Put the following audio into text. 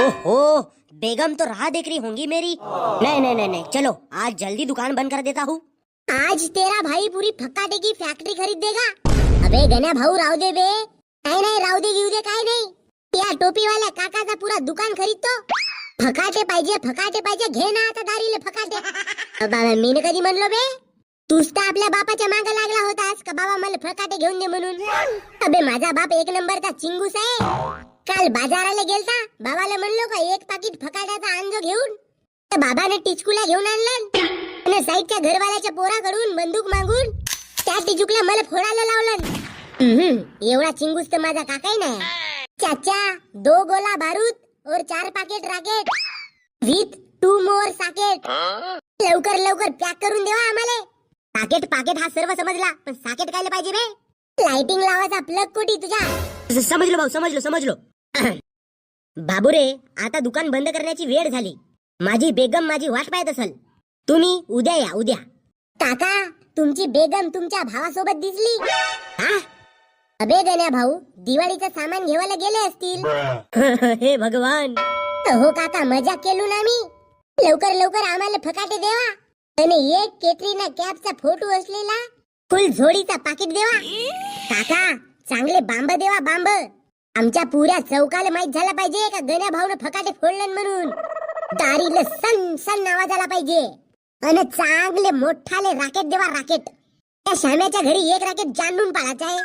ओहो, बेगम तो राह देख रही होंगी मेरी। नहीं नहीं नहीं नहीं, चलो, आज जल्दी दुकान बंद कर देता हूँ। आज तेरा भाई पूरी फक्काटे की फॅक्टरी खरीद देगा अबे गण्या भाऊ राहू दे बे। काय नाही राहू दे घेऊ दे काय नाही या टोपीवाल्या काकाचा पुरा दुकान खरीदतो फकाटे पाहिजे फकाटे पाहिजे घे ना आता दारीले फकाटे। बाबा मी न कधी म्हणलो बे? तूच तर आपल्या बापाच्या माग लागला होतास का बाबा मला फकाटे घेऊन दे म्हणून। अबे, माझा बाप एक नंबरचा चिंगूस आहे। काल बाजाराला गेलता बाबाला म्हणलो का एक पाकिट फकाट्याचा अंज घेऊन. तर बाबाने टिचकूला घेऊन आणलं. आणि साईडच्या घरवाल्याच्या पोराकडून बंदूक मागून त्या टिचुकला मला फोडायला लावलं. एवढा चिंगूस तर माझा काकाही नाही. चाचा दो गोला बारूद और चार pocket rocket. With two more socket. लवकर लवकर पॅक करून देवा आम्हाला. पाकेट पाकेट हा सर्व समजला पण साकेट कायला पाहिजे रे लाइटिंग लावायचा प्लग कोटी तुझ्या? समजलो भाऊ समजलो समजलो. बाबूरे आता दुकान बंद करण्याची वेळ झाली. माझी बेगम माझी वाट पाहत असल. तुम्ही उद्या या उद्या. काका तुमची बेगम तुमच्या भावासोबत दिसली. हा? अबे गण्या भाऊ दिवाळीचं सामान घेवायला गेले असतील. हे भगवान. हो काका मजा केलो ना मी. लवकर लवकर आम्हाला फकाटे देवा. आणि एक केटरीना कॅपचा फोटो असलेला. फुल झोडीचा पाकिट देवा. काका चांगले बांब देवा बांब. आमच्या पुऱ्या चौकाला माहीत झाला पाहिजे का? गण्या भाऊन फकाटे फोडलं म्हणून. दारीला सन सन आवाज आला पाहिजे. आणि चांगले मोठाले राकेट देवा राकेट. त्या श्याम्याच्या घरी एक राकेट जाणून पाळायचं आहे.